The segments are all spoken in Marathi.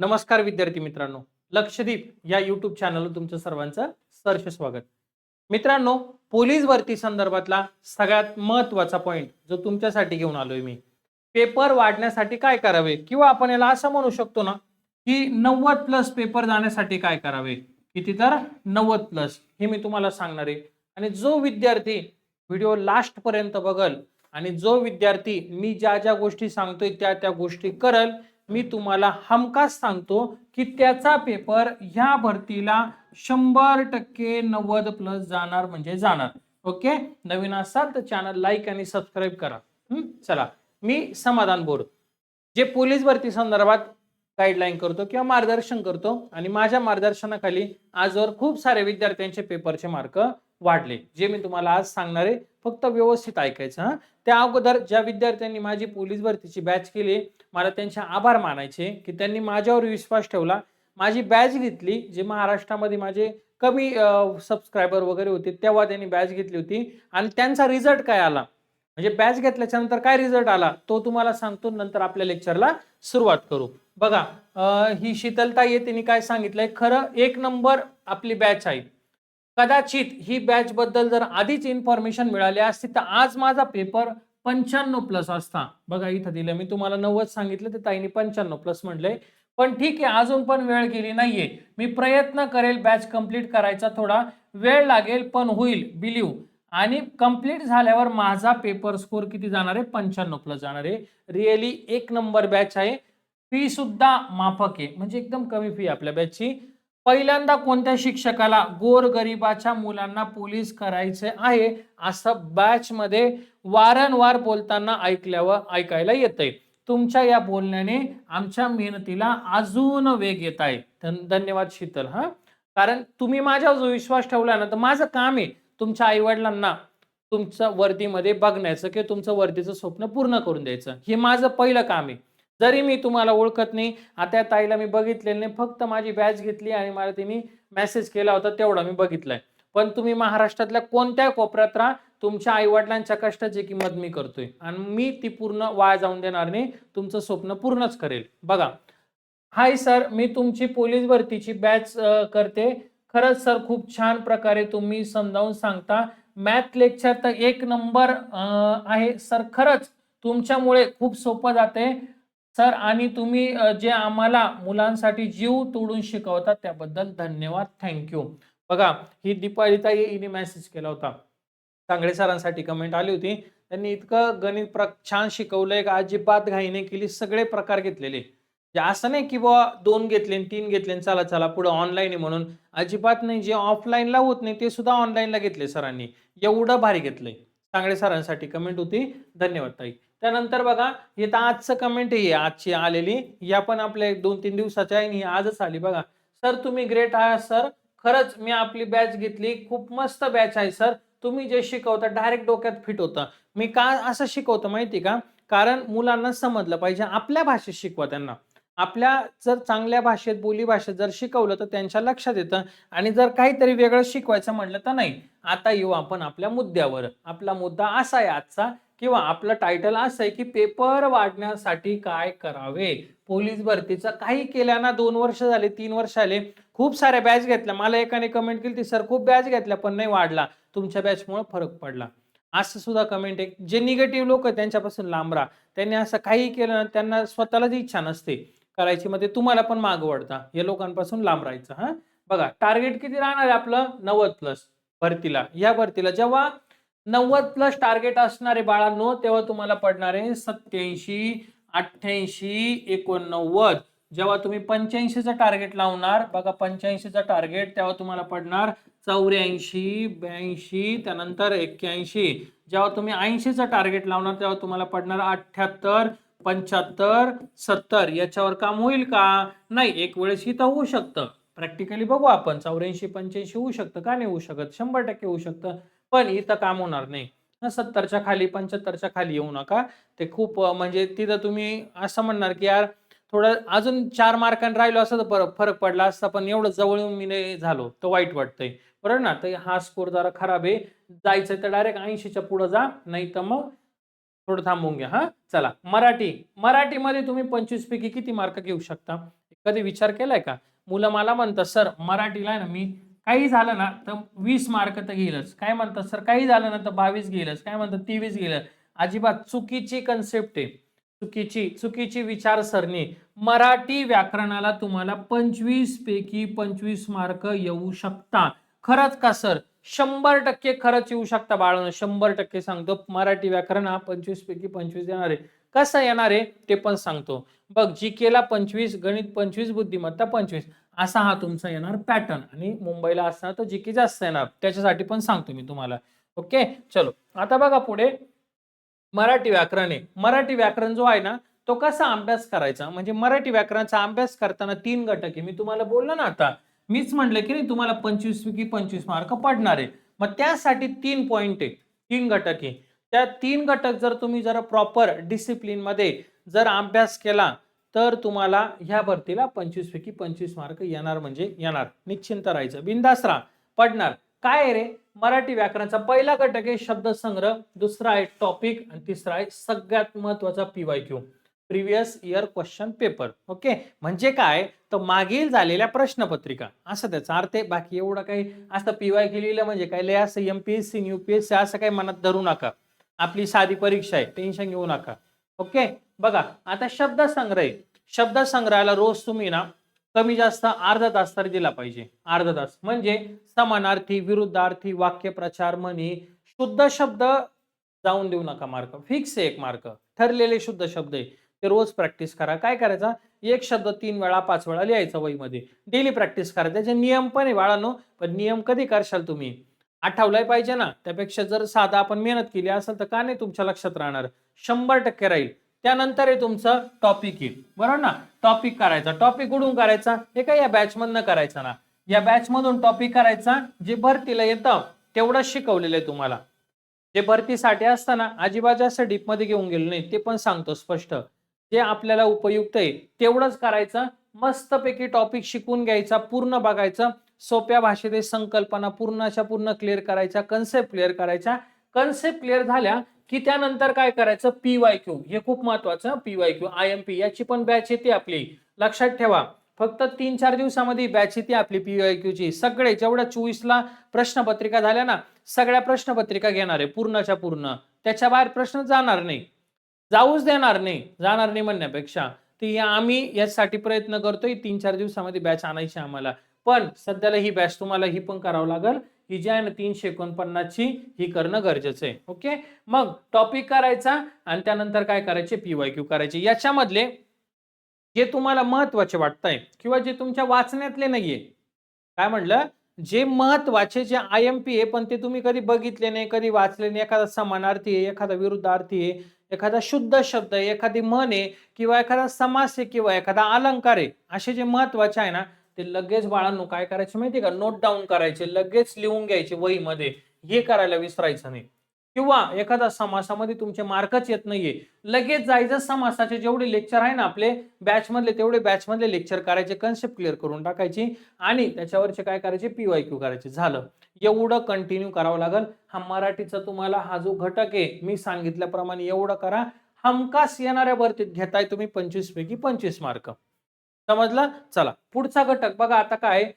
नमस्कार विद्यार्थी मित्रांनो. लक्षदीप या युट्यूब चॅनलवर तुमचं सर्वांचं सर्ष स्वागत. मित्रांनो पोलीस भरती संदर्भातला सगळ्यात महत्त्वाचा पॉइंट जो तुमच्यासाठी घेऊन आलोय मी. पेपर वाढण्यासाठी काय करावे? किंवा आपण याला असं म्हणू शकतो ना की नव्वद प्लस पेपर जाण्यासाठी काय करावे? किती तर? नव्वद प्लस हे मी तुम्हाला सांगणार आहे. आणि जो विद्यार्थी व्हिडिओ लास्ट पर्यंत बघल आणि जो विद्यार्थी मी ज्या ज्या गोष्टी सांगतोय त्या त्या गोष्टी करल मी तुम्हाला हमखास सांगतो की त्याचा पेपर ह्या भरतीला शंभर टक्के नव्वद प्लस जाणार म्हणजे जाणार. ओके नवीन असाल तर चॅनल लाईक आणि सबस्क्राईब करा. चला मी समाधान बोर जे पोलीस भरती संदर्भात गाईडलाईन करतो किंवा मार्गदर्शन करतो आणि माझ्या मार्गदर्शनाखाली आजवर खूप सारे विद्यार्थ्यांचे पेपरचे मार्क वाढले. जे मी तुम्हाला आज सांगणार आहे फक्त व्यवस्थित ऐकायचं हा. त्या अगोदर ज्या विद्यार्थ्यांनी माझी पोलीस भरतीची बॅच केली मला त्यांचे आभार मानायचे की त्यांनी माझ्यावर विश्वास ठेवला. माझी बॅच घेतली जे महाराष्ट्रामध्ये माझे कमी सबस्क्रायबर वगैरे होते तेव्हा त्यांनी बॅच घेतली होती. आणि त्यांचा रिझल्ट काय आला? म्हणजे बॅच घेतल्याच्या नंतर काय रिझल्ट आला? तो तुम्हाला सांगतो नंतर आपल्या लेक्चरला सुरुवात करू. बघा ही शीतलता येते तिने काय सांगितलंय? खरं एक नंबर आपली बॅच आहे. कदाचित ही बॅच बद्दल जर आधीच इन्फॉर्मेशन मिळाली असती तर आज माझा पेपर पंच्याण्णव प्लस असता. बघा इथं दिलं. मी तुम्हाला नव्वद सांगितलं तर ताईने पंच्याण्णव प्लस म्हटलंय. पण ठीक आहे अजून पण वेळ गेली नाहीये. मी प्रयत्न करेल बॅच कंप्लीट करायचा थोडा वेळ लागेल पण होईल बिलीव आणि कंप्लीट झाल्यावर माझा पेपर स्कोर किती जाणार आहे? पंच्याण्णव प्लस जाणार आहे. रिअली एक नंबर बॅच आहे. फी सुद्धा माफक आहे. म्हणजे एकदम कमी फी आपल्या बॅचची पहिल्यांदा कोणत्या शिक्षकाला गोरगरिबाच्या मुलांना पोलीस करायचे आहे असं बॅचमध्ये वारंवार बोलताना ऐकल्यावर ऐकायला येतंय. तुमच्या या बोलण्याने आमच्या मेहनतीला अजून वेग येत आहे. धन- धन्यवाद शीतल हा. कारण तुम्ही माझ्यावर जो विश्वास ठेवला ना तर माझं काम आहे तुमच्या आईवडिलांना तुमचं वर्दीमध्ये बघण्याचं किंवा तुमचं वर्दीचं स्वप्न पूर्ण करून द्यायचं. हे माझं पहिलं काम आहे. जरी मी तुम्हाला ओळखत नाही आता ताईला मी बघितलेलं नाही फक्त माझी बॅच घेतली आणि मला तिने मेसेज केला होता तेवढा मी बघितलाय. पण तुम्ही महाराष्ट्रातल्या कोणत्या कोपऱ्यात राहा तुमच्या आईवडिलांच्या कष्टाची किंमत मी करतोय. आणि मी ती पूर्ण वाया जाऊन देणार नाही तुमचं स्वप्न पूर्णच करेल. बघा हाय सर मी तुमची पोलीस भरतीची बॅच करते. खरंच सर खूप छान प्रकारे तुम्ही समजावून सांगता. मॅथ लेक्चर तर एक नंबर अं, आहे. सर खरंच तुमच्यामुळे खूप सोपं जाते सर आणि तुम्ही जे आम्हाला मुलांसाठी जीव तोडून शिकवतात त्याबद्दल धन्यवाद. थँक्यू बघा ही दीपालिता हिने मेसेज केला होता. सांगडे सरांसाठी कमेंट आली होती. त्यांनी इतकं गणित प्र छान शिकवलंय का अजिबात घाईने केली सगळे प्रकार घेतलेले. जे असं नाही की बुवा दोन घेतले तीन घेतले चला चला पुढे ऑनलाईन आहे म्हणून. अजिबात नाही जे ऑफलाईनला होत नाही ते सुद्धा ऑनलाईनला घेतले सरांनी. एवढं भारी घेतलंय. सांगडे सरांसाठी कमेंट होती. धन्यवाद ताई. त्यानंतर बघा येतं आजचं कमेंट आहे आजची आलेली. या पण आपल्या दोन तीन दिवसाच्या आहे आणि ही आजच आली बघा. सर तुम्ही ग्रेट आहात सर खरंच मी आपली बॅच घेतली. खूप मस्त बॅच आहे सर तुम्ही जे शिकवता डायरेक्ट डोक्यात फिट होतं. मी का असं शिकवतो माहिती का? कारण मुलांना समजलं पाहिजे. आपल्या भाषेत शिकवा त्यांना. आपल्या जर चांगल्या भाषेत बोली भाषेत जर शिकवलं तर त्यांच्या लक्षात येतं. आणि जर काहीतरी वेगळं शिकवायचं म्हटलं तर नाही. आता येऊ आपण आपल्या मुद्द्यावर. आपला मुद्दा असा आहे आजचा. किंवा आपलं टायटल असं आहे की पेपर वाढण्यासाठी काय करावे? पोलीस भरतीचं काही केल्याना दोन वर्ष झाले तीन वर्ष आले खूप साऱ्या बॅच घेतल्या. मला एकाने कमेंट केली ती सर खूप बॅच घेतल्या पण नाही वाढला. तुमच्या बॅचमुळे फरक पडला. असं सुद्धा कमेंट आहे. जे निगेटिव्ह लोक आहेत त्यांच्यापासून लांब राहा. त्यांनी असं काही केलं ना त्यांना स्वतःलाच इच्छा नसते. करायची मध्ये तुम्हाला पण मागवडता या लोकांपासून लांब राहायचं हा? बघा टार्गेट किती राहणार आहे आपलं? नव्वद प्लस भरतीला. या भरतीला जेव्हा नव्वद प्लस टार्गेट असणारे बाळांनो तेव्हा तुम्हाला पडणार आहे सत्याऐंशी अठ्ठ्याऐंशी एकोणनव्वद. जेव्हा तुम्ही पंच्याऐंशीचं टार्गेट लावणार बघा पंच्याऐंशीचं टार्गेट तेव्हा तुम्हाला पडणार चौऱ्याऐंशी ब्याऐंशी त्यानंतर एक्क्याऐंशी. जेव्हा तुम्ही ऐंशीचं टार्गेट लावणार तेव्हा तुम्हाला पडणार अठ्ठ्याहत्तर पंच्याहत्तर सत्तर. याच्यावर काम होईल का? नाही एक वेळेस इथं होऊ शकतं. प्रॅक्टिकली बघू आपण चौऱ्याऐंशी पंच्याऐंशी होऊ शकतं का? नाही होऊ शकत. शंभर टक्के होऊ शकतं. पण इथं काम होणार नाही. सत्तरच्या खाली पंच्याहत्तरच्या खाली येऊ नका. ते खूप म्हणजे तिथं तुम्ही असं म्हणणार की यार थोडं अजून चार मार्कांनी राहिलो असं तर फरक पडला असता पण एवढं जवळ मी नाही झालो तर वाईट वाटतंय. बरोबर ना? तर हा स्कोर जरा खराब आहे. जायचं तर डायरेक्ट ऐंशीच्या पुढे जा नाही तर मग थोडं थांबून घ्या हा? चला. मराठी मराठीमध्ये तुम्ही पंचवीस पैकी किती मार्क घेऊ शकता? कधी विचार केलाय का? मुलं मला म्हणतात सर मराठीला आहे ना मी काही झालं ना तर वीस मार्क तर घेईलच काय म्हणतात सर काही झालं ना तर बावीस घेईलच काय म्हणतात तेवीस गेलं. अजिबात चुकीची कन्सेप्ट आहे. चुकीची चुकीची विचारसरणी. मराठी व्याकरणाला तुम्हाला पंचवीस पैकी पंचवीस मार्क येऊ शकता खरंच का सर? शंभर टक्के खरंच येऊ शकता बाळानं. शंभर टक्के सांगतो मराठी व्याकरण हा पंचवीस पैकी पंचवीस येणार आहे. कसं येणार आहे ते पण सांगतो. बघ जी केला पंचवीस गणित पंचवीस बुद्धिमत्ता पंचवीस. असा हा तुमचा येणार पॅटर्न आणि मुंबईला असणार तर जी की जास्त येणार. त्याच्यासाठी पण सांगतो मी तुम्हाला. ओके चलो. आता बघा पुढे. मराठी व्याकरण. आहे मराठी व्याकरण जो आहे ना तो कसा अभ्यास करायचा? म्हणजे मराठी व्याकरणाचा अभ्यास करताना तीन घटक आहे. मी तुम्हाला बोललो ना आता. मीच म्हटलं की नाही तुम्हाला पंचवीस पैकी पंचवीस मार्क पडणार आहे. मग त्यासाठी तीन पॉइंट आहे. तीन घटक आहे. त्या तीन घटक जर तुम्ही जर प्रॉपर डिसिप्लिनमध्ये जर अभ्यास केला तर तुम्हाला ह्या भरतीला पंचवीस पैकी पंचवीस मार्क येणार म्हणजे येणार. निश्चिंत राहायचं. बिंदास राहा. पडणार. काय रे? मराठी व्याकरणाचा पहिला घटक आहे शब्दसंग्रह दुसरा आहे टॉपिक आणि तिसरा आहे सगळ्यात महत्त्वाचा PY Q previous year question paper okay म्हणजे काय? तर मागील झालेल्या प्रश्नपत्रिका. असं त्याचा अर्थ आहे. बाकी एवढं काही असं पीवाय क्यू लिहिलं म्हणजे काय? लय असं एमपीएससी युपीएससी असं काही मनात धरू नका. आपली साधी परीक्षा आहे. टेन्शन घेऊ नका. ओके? बघा आता शब्दसंग्रह आहे. शब्दसंग्रहाला रोज तुम्ही ना कमी जास्त अर्धा तास तरी दिला पाहिजे. अर्धा तास. म्हणजे समानार्थी विरुद्धार्थी वाक्यप्रचार म्हणी शुद्ध शब्द जाऊन देऊ नका मार्क. फिक्स आहे एक मार्क. ठरलेले शुद्ध शब्द आहे. ते रोज प्रॅक्टिस करा. काय करायचा? एक शब्द तीन वेळा पाच वेळा लिहायचा वहीमध्ये. डेली प्रॅक्टिस करा. त्याचे नियम पण आहे बाळांनो पण नियम कधी करशाल तुम्ही? आठवलाय पाहिजे ना? त्यापेक्षा जर साधा आपण मेहनत केली असेल तर का नाही तुमच्या लक्षात राहणार? शंभर टक्के राहील. त्यानंतर आहे तुमचं टॉपिक येईल. बरोबर ना? टॉपिक करायचा. टॉपिक उडून करायचा? हे काय या बॅच मधनं करायचं ना? या बॅच मधून टॉपिक करायचा जे भरतीला येतं तेवढंच शिकवलेलं आहे तुम्हाला. जे भरतीसाठी असताना अजिबात जास्त डीपमध्ये घेऊन गेलो नाही ते पण सांगतो स्पष्ट. जे आपल्याला उपयुक्त आहे तेवढंच करायचं. मस्तपैकी टॉपिक शिकून घ्यायचा पूर्ण बघायचं. सोप्या भाषेत संकल्पना पूर्णच्या पूर्ण क्लिअर करायच्या कन्सेप्ट क्लिअर करायच्या. कन्सेप्ट क्लिअर झाल्या की त्यानंतर काय करायचं? पी वाय क्यू हे खूप महत्वाचं P Y Q I M P याची पण बॅच येते आपली. लक्षात ठेवा. फक्त तीन चार दिवसामध्ये बॅच येते आपली पी वाय क्यू ची सगळे जेवढ्या चोवीसला प्रश्नपत्रिका झाल्या ना सगळ्या प्रश्नपत्रिका घेणार आहे पूर्णच्या पूर्ण. त्याच्या बाहेर प्रश्न जाणार नाही. जाऊच देणार नाही. जाणार नाही म्हणण्यापेक्षा. ती आम्ही यासाठी प्रयत्न करतोय तीन चार दिवसामध्ये बॅच आणायची आम्हाला. पण सध्याला ही बॅच तुम्हाला ही पण करावं लागेल. ही जी आहे ना तीनशे एकोणपन्नासची ही करणं गरजेचं आहे. ओके मग टॉपिक करायचा आणि त्यानंतर काय करायचे? पीवाय क्यू करायचे. याच्यामधले जे तुम्हाला महत्त्वाचे वाटतंय किंवा जे तुमच्या वाचण्यातले नाहीये. काय म्हणलं जे महत्त्वाचे जे आय एम पी आहे पण ते तुम्ही कधी बघितले नाही कधी वाचले नाही. एखादा समानार्थी आहे एखादा विरुद्धार्थी आहे एखादा शुद्ध शब्द आहे एखादी मन आहे किंवा एखादा समास आहे किंवा एखादा अलंकार आहे. असे जे महत्त्वाचे आहे ना ते लगेच बाळांनो काय करायचे माहिती का? नोट डाऊन करायचे लगेच लिहून घ्यायचे वहीमध्ये. हे करायला विसरायचं नाही. किंवा एखादा समासामध्ये तुमचे मार्कच येत नाहीये. लगेच जायचं समासाचे जेवढे लेक्चर आहे ना आपले बॅच मधले तेवढे बॅच मधले लेक्चर करायचे कन्सेप्ट क्लिअर करून टाकायची आणि त्याच्यावरचे काय करायचे? पीवाय क्यू करायचे. झालं. एवढं कंटिन्यू करावं लागेल. हा मराठीचा तुम्हाला हा जो घटक आहे मी सांगितल्याप्रमाणे एवढं करा. हमखास येणाऱ्या भरतीत घेताय तुम्ही पंचवीस पैकी पंचवीस मार्क समजलं? चला पुढचा घटक बघा आता काय?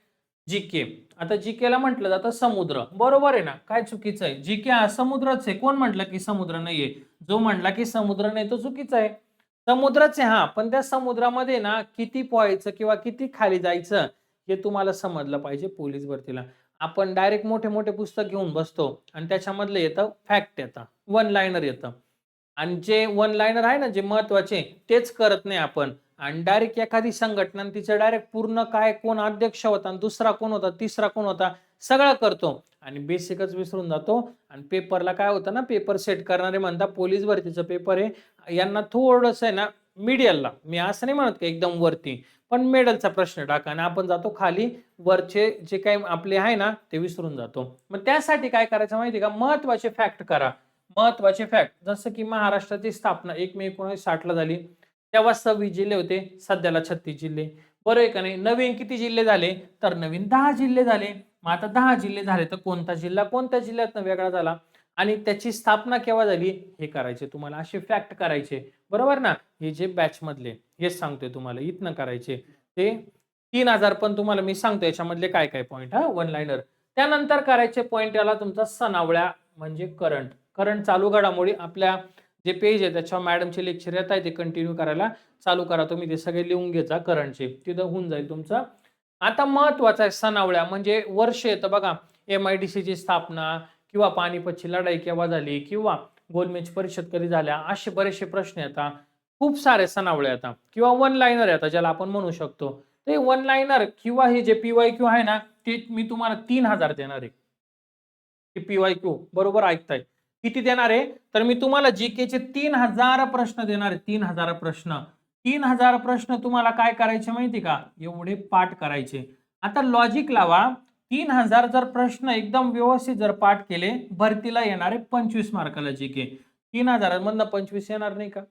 जी के आता जी ला म्हटलं जातं समुद्र. बरोबर आहे ना? काय चुकीचं आहे? जी के हा समुद्रच आहे. कोण म्हटलं की समुद्र नाहीये? जो म्हटला की समुद्र नाही तो चुकीचा आहे. समुद्रच आहे हा. पण त्या समुद्रामध्ये ना किती पोहायचं किंवा किती खाली जायचं हे तुम्हाला समजलं पाहिजे पोलीस भरतीला. आपण डायरेक्ट मोठे मोठे पुस्तक घेऊन बसतो आणि त्याच्यामधलं येतं फॅक्ट येतं. वन लाईनर येतं. आणि जे वन लाईनर आहे ना जे महत्त्वाचे तेच करत नाही आपण. आणि डायरेक्ट एखादी संघटना आणि तिचं डायरेक्ट पूर्ण काय कोण अध्यक्ष होता आणि दुसरा कोण होता तिसरा कोण होता सगळं करतो. आणि बेसिकच विसरून जातो. आणि पेपरला काय होतं ना पेपर सेट करणारे म्हणता पोलीस भरतीचं पेपर आहे. यांना थोडंसं आहे ना मिडियलला मी असं नाही म्हणत का एकदम वरती. पण मेडलचा प्रश्न टाका आणि आपण जातो खाली. वरचे जे काही आपले आहे ना ते विसरून जातो. मग त्यासाठी काय करायचं माहिती का? महत्त्वाचे फॅक्ट करा. महत्त्वाचे फॅक्ट जसं की महाराष्ट्राची स्थापना एक मे एकोणीसशे साठला झाली. तेव्हा सव्वीस जिल्हे होते सध्याला छत्तीस जिल्हे. बरं आहे का नाही? नवीन किती जिल्हे झाले? तर नवीन दहा जिल्हे झाले. मग आता दहा जिल्हे झाले तर कोणता जिल्हा? कोणत्या जिल्ह्यात वेगळा झाला? आणि त्याची स्थापना केव्हा झाली? हे करायचे तुम्हाला. असे फॅक्ट करायचे. बरोबर ना? हे जे बॅच मधले हे सांगतोय तुम्हाला. इथनं करायचे. ते तीन हजार पण तुम्हाला मी सांगतो याच्यामधले काय काय पॉईंट हा वन लाईनर त्यानंतर करायचे पॉईंट याला तुमचा सनावळ्या म्हणजे करंट करंट चालू घडामोडी आपल्या जे पेज आहे त्याच्यावर मॅडमचे लेक्चर येत आहे ते कंटिन्यू करायला चालू करा. तुम्ही ते सगळे लिहून घ्यायचा करंटचे तिथं होऊन जाईल तुमचं. आता महत्त्वाचा आहे सणावळ्या म्हणजे वर्ष येतं बघा. एम आय डी सीची स्थापना किंवा पानिपतची लढाई केव्हा झाली किंवा गोलमेज परिषद कधी झाल्या असे बरेचसे प्रश्न येतात खूप सारे सणावळे येतात किंवा वन लाईनर येतात ज्याला आपण म्हणू शकतो. ते वन लाईनर किंवा हे जे पी वाय क्यू आहे ना ते मी तुम्हाला तीन हजार देणार आहे. पी वाय क्यू बरोबर ऐकताय. किती देणार आहे? तर मी तुम्हाला जी चे तीन हजार प्रश्न देणार आहे. तीन हजार प्रश्न. तीन हजार प्रश्न तुम्हाला काय करायचे माहिती का? एवढे पाठ करायचे. आता लॉजिक लावा. तीन हजार जर प्रश्न एकदम व्यवस्थित जर पाठ केले भरतीला येणारे पंचवीस मार्काला जी के तीन हजारांमधनं पंचवीस येणार नाही का?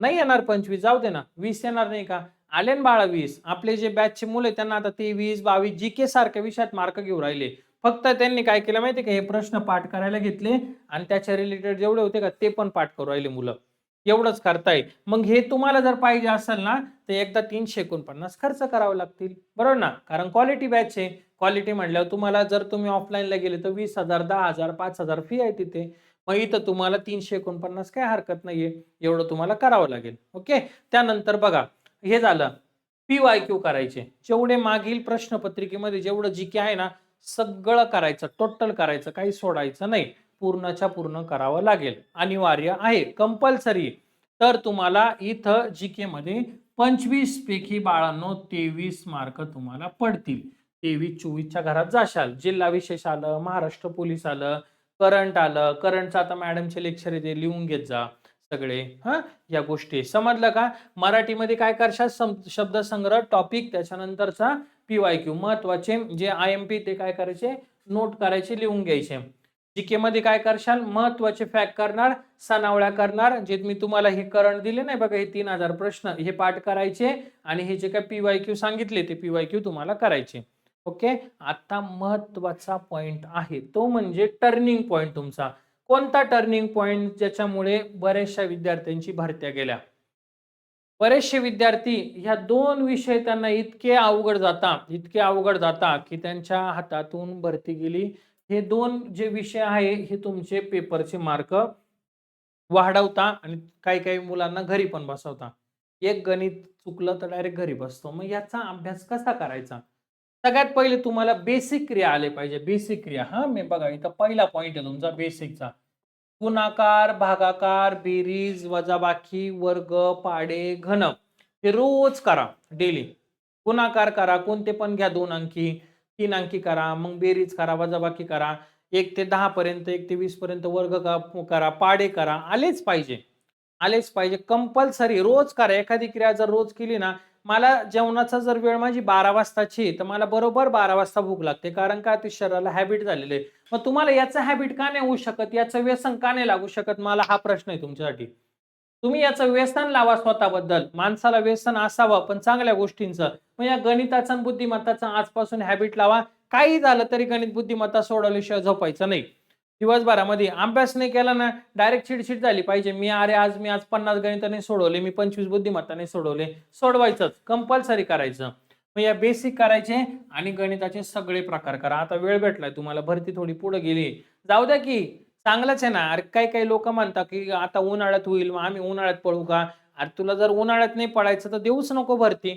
नाही येणार पंचवीस. जाऊ दे ना. वीस येणार नाही का? आले ना बाळा वीस. आपले जे बॅचचे मुलं त्यांना आता ते वीस बावीस जी के सारख्या विषयात मार्क घेऊ राहिले. फक्त त्यांनी काय केलं माहिती का? हे प्रश्न पाठ करायला घेतले आणि त्याच्या रिलेटेड जेवढे होते का ते पण पाठ करू राहिले मुलं. एवढंच करताय. मग हे तुम्हाला जर पाहिजे असेल ना तर एकदा तीनशे एकोणपन्नास खर्च करावे लागतील. बरोबर ना? कारण क्वालिटी बॅच आहे. क्वालिटी म्हणल्यावर तुम्हाला जर तुम्ही ऑफलाईनला गेले तर वीस हजार दहा हजार पाच हजार फी आहे तिथे. मग इथं तुम्हाला तीनशे एकोणपन्नास काय हरकत नाहीये. एवढं तुम्हाला करावं लागेल. ओके त्यानंतर बघा हे झालं. पी वाय क्यू करायचे. जेवढे मागील प्रश्नपत्रिकेमध्ये जेवढं जी के आहे ना सगळं करायचं टोटल करायचं काही सोडायचं नाही. पूर्णच्या पूर्ण करावं लागेल. अनिवार्य आहे. कंपल्सरी तर तुम्हाला इथं जी के मध्ये पंचवीस पैकी बाळांनो तेवीस मार्क तुम्हाला पडतील. तेवीस चोवीसच्या घरात जाशाल. जिल्हा विशेष आलं महाराष्ट्र पोलीस आलं करंट आलं. करंटचं आता मॅडमचे लेक्चर येते. लिहून घेत जा. सगळे. हा या गोष्टी. समजलं का? मराठीमध्ये काय करशाल शब्दसंग्रह टॉपिक त्याच्यानंतरचा पी वाय क्यू महत्त्वाचे जे आय एम पी ते काय करायचे? नोट करायचे लिहून घ्यायचे. जीके मध्ये काय करशाल? महत्त्वाचे फॅक्ट करणार सनावळ्या करणार जे मी तुम्हाला हे करंट दिले नाही बघा हे तीन हजार प्रश्न हे पाठ करायचे आणि हे जे काय पी वाय क्यू सांगितले ते पी वाय क्यू तुम्हाला करायचे. ओके? आता महत्त्वाचा पॉइंट आहे. तो म्हणजे टर्निंग पॉइंट तुमचा. कोणता टर्निंग पॉइंट ज्याच्यामुळे बऱ्याचशा विद्यार्थ्यांची भरत्या गेल्या? बरेचसे विद्यार्थी ह्या दोन विषय त्यांना इतके अवघड जाता इतके अवघड जाता की त्यांच्या हातातून भरती गेली. हे दोन जे विषय आहे हे तुमचे पेपरचे मार्क वाढवता आणि काही काही मुलांना घरी पण बसवता. एक गणित चुकलं तर डायरेक्ट घरी बसतो. मग याचा अभ्यास कसा करायचा? सगळ्यात पहिले तुम्हाला बेसिक क्रिया आले पाहिजे. बेसिक क्रिया हा? मी बघा इथं पहिला पॉईंट आहे तुमचा बेसिकचा गुणाकार भागाकार बेरीज वजाबाकी वर्ग पाडे घन. हे रोज करा डेली गुणाकार करा कोणते पण घ्या दोन अंकी. तीन अंकी करा मग बेरीज करा वजाबाकी करा. एक ते दहा पर्यंत एक ते वीस पर्यंत वर्ग का- करा पाडे करा आलेच पाहिजे. आलेच पाहिजे. कंपल्सरी रोज करा. एखादी क्रिया जर रोज केली ना मला जेवणाचा जर वेळ माझी बारा वाजताची तर मला बरोबर बारा वाजता भूक लागते. कारण का? ते शरीराला हॅबिट झालेले आहे. मग तुम्हाला याचं हॅबिट का नाही होऊ शकत? याचं व्यसन का नाही लागू शकत? मला हा प्रश्न आहे तुमच्यासाठी. तुम्ही याचं व्यसन लावा स्वतःबद्दल. माणसाला व्यसन असावं पण चांगल्या गोष्टींचं. मग या गणिताचं बुद्धिमत्ताचा बुद्धिमत्ताचं आजपासून हॅबिट लावा. काही झालं तरी गणित बुद्धिमत्ता सोडवल्याशिवाय झोपायचं नाही. दिवसभरामध्ये. अभ्यास नाही केला ना डायरेक्ट चिडचिड झाली पाहिजे. मी अरे आज मी आज पन्नास गणिताने सोडवले मी पंचवीस बुद्धिमत्ताने सोडवले. सोडवायचंच कंपल्सरी करायचं. मग या बेसिक करायचे आणि गणिताचे सगळे प्रकार करा. आता वेळ भेटलाय तुम्हाला भरती थोडी पुढे गेली. जाऊ द्या की चांगलंच आहे ना. अरे काही काही लोक म्हणतात की आता उन्हाळ्यात होईल मग आम्ही उन्हाळ्यात पळू का? अरे तुला जर उन्हाळ्यात नाही पडायचं तर देऊच नको भरती.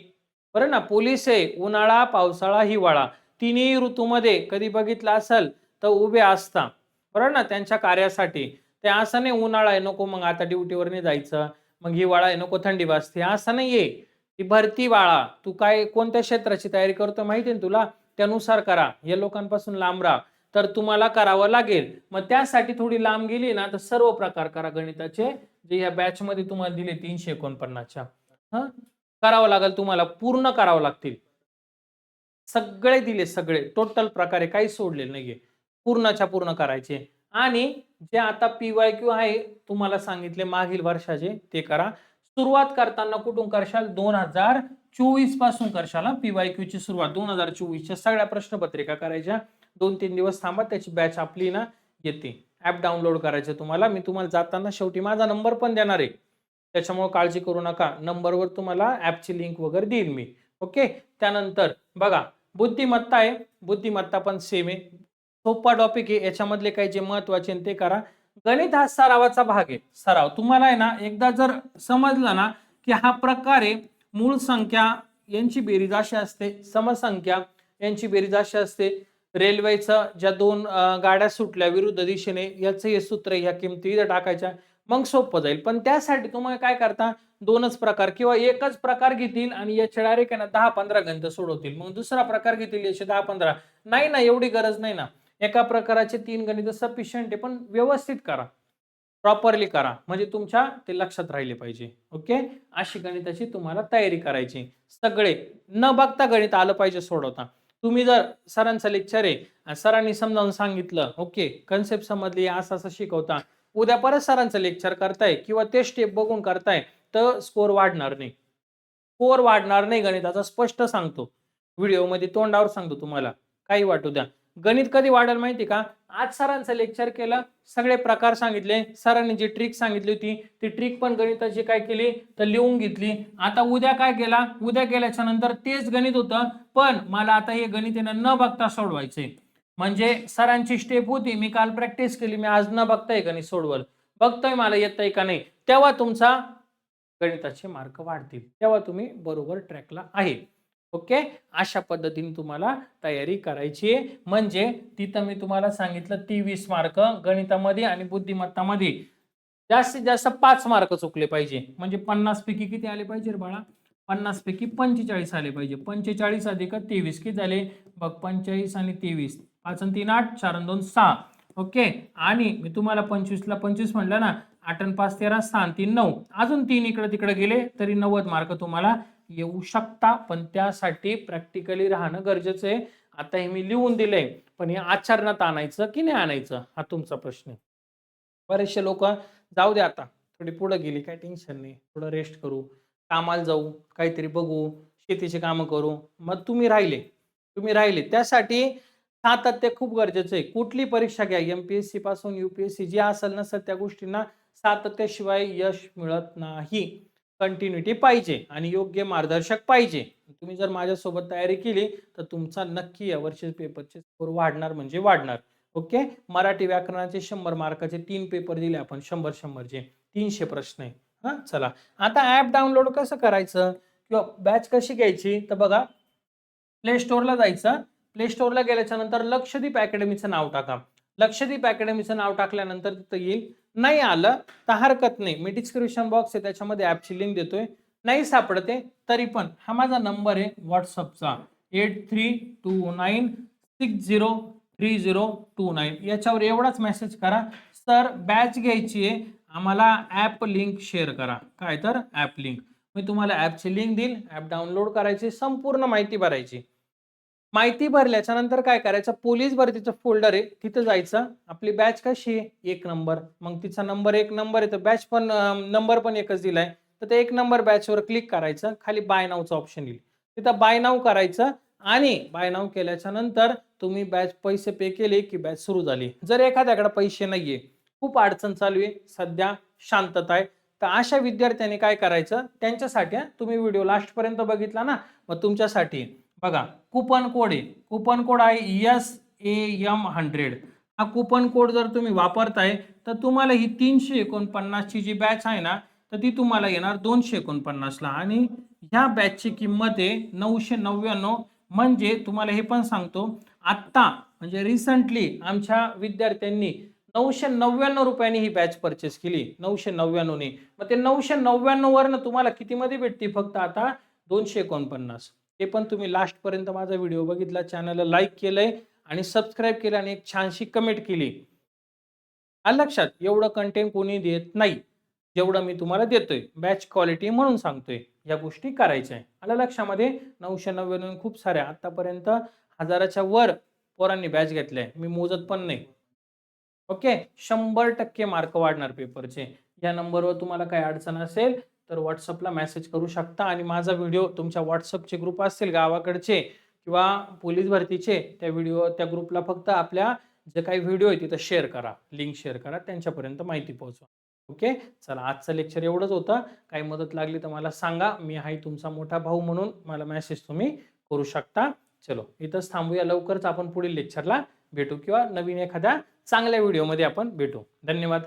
बरं ना पोलीस आहे. उन्हाळा पावसाळा हिवाळा. तिन्ही ऋतूमध्ये कधी बघितलं असेल तर उभे असता. बरोबर ना त्यांच्या कार्यासाठी. ते असं नाही उन्हाळा आहे नको मग आता ड्युटीवर नाही जायचं. मग हिवाळा आहे नको थंडी वाजते. असं नाहीये. ती भरती बाळा. तू काय कोणत्या क्षेत्राची तयारी करतो माहिती आहे ना तुला? त्यानुसार करा. या लोकांपासून लांब राहा. तर तुम्हाला करावं लागेल. मग त्यासाठी थोडी लांब गेली ना तर सर्व प्रकार करा गणिताचे. जे या बॅच मध्ये तुम्हाला दिले तीनशे एकोणपन्नासच्या. हा? करावं लागेल तुम्हाला. पूर्ण करावं लागतील. सगळे दिले सगळे. टोटल प्रकारे काही सोडले नाहीये. पूर्णाच्या पूर्ण करायचे. आणि जे आता पी वाय क्यू आहे तुम्हाला सांगितले मागील वर्षाचे ते करा. सुरुवात करताना कुठून करशाल? दोन हजार चोवीसपासून करशाल पी वाय क्यू ची सुरुवात. दोन हजार चोवीसच्या सगळ्या प्रश्नपत्रिका करायच्या. दोन तीन दिवस थांबा त्याची बॅच आपली ना येते. ऍप डाउनलोड करायचे तुम्हाला. मी तुम्हाला जाताना शेवटी माझा नंबर पण देणार आहे. त्याच्यामुळे काळजी करू नका. नंबरवर तुम्हाला ऍपची लिंक वगैरे देईल मी. ओके त्यानंतर बघा बुद्धिमत्ता आहे. बुद्धिमत्ता पण सेम आहे. सोपा टॉपिक आहे. याच्यामधले काही जे महत्त्वाचे आहे ते करा. गणित हा सरावाचा भाग आहे. सराव. तुम्हाला आहे ना एकदा जर समजलं ना की हा प्रकार आहे मूळ संख्या यांची बेरीज अशी असते समसंख्या यांची बेरीज अशी असते. रेल्वेचं ज्या दोन गाड्या सुटल्या विरुद्ध दिशेने याचं हे सूत्र ह्या किमती इथं टाकायच्या. मग सोपं जाईल. पण त्यासाठी तुम्हाला काय करता दोनच प्रकार किंवा एकच प्रकार घेतील आणि याचे डायरेक्ट आहे ना दहा पंधरा गणित सोडवतील. मग दुसरा प्रकार घेतील याचे दहा पंधरा नाही ना एवढी गरज नाही ना. एका प्रकाराचे तीन गणित सफिशियंट आहे पण व्यवस्थित करा. प्रॉपरली करा. म्हणजे तुमच्या ते लक्षात राहिले पाहिजे. ओके अशी गणिताची तुम्हाला तयारी करायची. सगळे न बघता गणित आलं पाहिजे सोडवता. तुम्ही जर सरांचं लेक्चर आहे सरांनी समजावून सांगितलं ओके कन्सेप्ट समजली असं असं शिकवता. उद्या परत सरांचं लेक्चर करताय किंवा ते स्टेप बघून करताय तर स्कोर वाढणार नाही. स्कोर वाढणार नाही गणिताचा स्पष्ट सांगतो. व्हिडिओमध्ये तोंडावर सांगतो तुम्हाला. काही वाटू द्या. गणित कधी वाढेल माहिती का? आज सरांचं लेक्चर केलं सगळे प्रकार सांगितले सरांनी जी ट्रिक सांगितली होती ती ट्रिक पण गणिताची काय केली? तर लिहून घेतली. आता उद्या काय केला? उद्या केल्याच्यानंतर तेच गणित होतं पण मला आता हे गणित न बघता सोडवायचे म्हणजे सरांची स्टेप होती मी काल प्रॅक्टिस केली मी आज न बघताय गणित सोडवल बघतोय मला येतंय का नाही? तेव्हा तुमचा गणिताचे मार्क वाढतील. तेव्हा तुम्ही बरोबर ट्रॅकला आहे. ओके? अशा पद्धतीने तुम्हाला तयारी करायची आहे. म्हणजे तिथं मी तुम्हाला सांगितलं तेवीस मार्क गणितामध्ये आणि बुद्धिमत्तामध्ये. जास्तीत जास्त पाच मार्क चुकले पाहिजे. म्हणजे पन्नास पैकी किती आले पाहिजे रे बाळा? पन्नास पैकी पंचेचाळीस आले पाहिजे. पंचेचाळीस अधिक तेवीस किती झाले? बघ पंचेचाळीस आणि तेवीस. पाच आणि तीन आठ चार आणि दोन सहा. ओके? आणि मी तुम्हाला पंचवीसला पंचवीस म्हणलं ना आठ आणि पाच तेरा सहा तीन नऊ. अजून तीन इकडे तिकडे गेले तरी नव्वद मार्क तुम्हाला येऊ शकता पण त्यासाठी प्रॅक्टिकली राहणं गरजेचं आहे. आता हे मी लिहून दिलंय पण हे आचरणात आणायचं की नाही आणायचं? हा तुमचा प्रश्न आहे. बरेचसे लोक जाऊ दे आता थोडी पुढे गेली काय टेन्शन नाही थोडं रेस्ट करू कामाला जाऊ काहीतरी बघू शेतीचे कामं करू मग तुम्ही राहिले तुम्ही राहिले. त्यासाठी सातत्य खूप गरजेचं आहे. कुठली परीक्षा घ्या एम पी एस सी पासून युपीएससी जी असेल नसेल त्या गोष्टींना सातत्याशिवाय यश मिळत नाही. कंटिन्युटी पाहिजे आणि योग्य मार्गदर्शक पाहिजे. तुम्ही जर माझ्यासोबत तयारी केली तर तुमचा नक्की या वर्षी पेपरचे स्कोर वाढणार म्हणजे वाढणार. ओके मराठी व्याकरणाचे शंभर मार्काचे तीन पेपर दिले आपण शंभर शंभरचे तीनशे प्रश्न आहे हा चला. आता ऍप डाउनलोड कसं करायचं? किंवा बॅच कशी घ्यायची? तर बघा प्ले स्टोअरला जायचं. प्ले स्टोअरला गेल्याच्यानंतर लक्षदीप अकॅडमीचं नाव टाका. लक्षदीप अकॅडमीचं नाव टाकल्यानंतर तिथं येईल. नाही आलं तर हरकत नाही. मी डिस्क्रिप्शन बॉक्स आहे त्याच्यामध्ये ॲपची लिंक देतोय. नाही सापडते तरी पण. हा माझा नंबर आहे व्हॉट्सअपचा eight three two nine six zero three zero two nine याच्यावर एवढाच मेसेज करा. सर बॅच घ्यायची आहे. आम्हाला ॲप लिंक शेअर करा. काय तर? ॲप लिंक मी तुम्हाला ॲपची लिंक देईल. ॲप डाउनलोड करायची. संपूर्ण माहिती भरायची. माहिती भरल्याच्या नंतर काय करायचं? पोलीस भरतीचं फोल्डर आहे तिथं जायचं. आपली बॅच कशी आहे? एक नंबर मग तिचा नंबर एक नंबर आहे तर बॅच पण नंबर पण एकच दिलाय. तर ते एक नंबर बॅचवर क्लिक करायचं खाली बाय नावचं ऑप्शन येईल. तिथं बाय नाव करायचं आणि बाय नाव केल्याच्यानंतर तुम्ही बॅच पैसे पे केले की बॅच सुरू झाली. जर एखाद्याकडे पैसे नाहीये खूप अडचण चालू आहे सध्या शांतता आहे. तर अशा विद्यार्थ्यांनी काय करायचं? त्यांच्यासाठी तुम्ही व्हिडिओ लास्टपर्यंत बघितला ना मग तुमच्यासाठी बघा कुपन कोड आहे. कुपन कोड आहे एस ए एम हंड्रेड हा कुपन कोड जर तुम्ही वापरताय तर तुम्हाला ही तीनशे एकोणपन्नासची जी बॅच आहे ना तर ती तुम्हाला येणार दोनशे एकोणपन्नासला. आणि ह्या बॅचची किंमत आहे नऊशे नव्याण्णव. म्हणजे तुम्हाला हे पण सांगतो आत्ता म्हणजे रिसंटली आमच्या विद्यार्थ्यांनी नऊशे नव्याण्णव रुपयांनी ही बॅच परचेस केली. नऊशे नव्याण्णवने. मग ते नऊशे नव्याण्णववरनं तुम्हाला कितीमध्ये भेटते फक्त आता? दोनशे एकोणपन्नास. ते पण तुम्ही लास्टपर्यंत माझा व्हिडिओ बघितला चॅनलला लाईक केलंय आणि सबस्क्राईब केलं आणि एक छानशी कमेंट केली. लक्षात? एवढं कंटेंट कोणी देत नाही. जेवढं मी तुम्हाला देतोय. बॅच क्वालिटी म्हणून सांगतोय. या गोष्टी करायच्या आहे. आलं लक्षामध्ये? नऊशे नव्याण्णव खूप साऱ्या. आतापर्यंत हजाराच्या वर पोरांनी बॅच घेतल्या मी मोजत पण नाही. ओके शंभर टक्के मार्क वाढणार पेपरचे या नंबरवर तुम्हाला काही अडचण असेल तर व्हॉट्सअपला मेसेज करू शकता आणि माझा व्हिडिओ तुमच्या व्हॉट्सअपचे ग्रुप असतील गावाकडचे किंवा पोलीस भरतीचे त्या व्हिडिओ त्या ग्रुपला फक्त आपल्या जे काही व्हिडिओ आहे तिथं शेअर करा. लिंक शेअर करा. त्यांच्यापर्यंत माहिती पोहोचवा. ओके चला आजचं लेक्चर एवढंच होतं. काही मदत लागली तर मला सांगा. मी आहे तुमचा मोठा भाऊ म्हणून मला मेसेज तुम्ही करू शकता. चलो इथंच थांबूया. लवकरच आपण पुढील लेक्चरला भेटू किंवा नवीन एखाद्या चांगल्या व्हिडिओमध्ये आपण भेटू. धन्यवाद.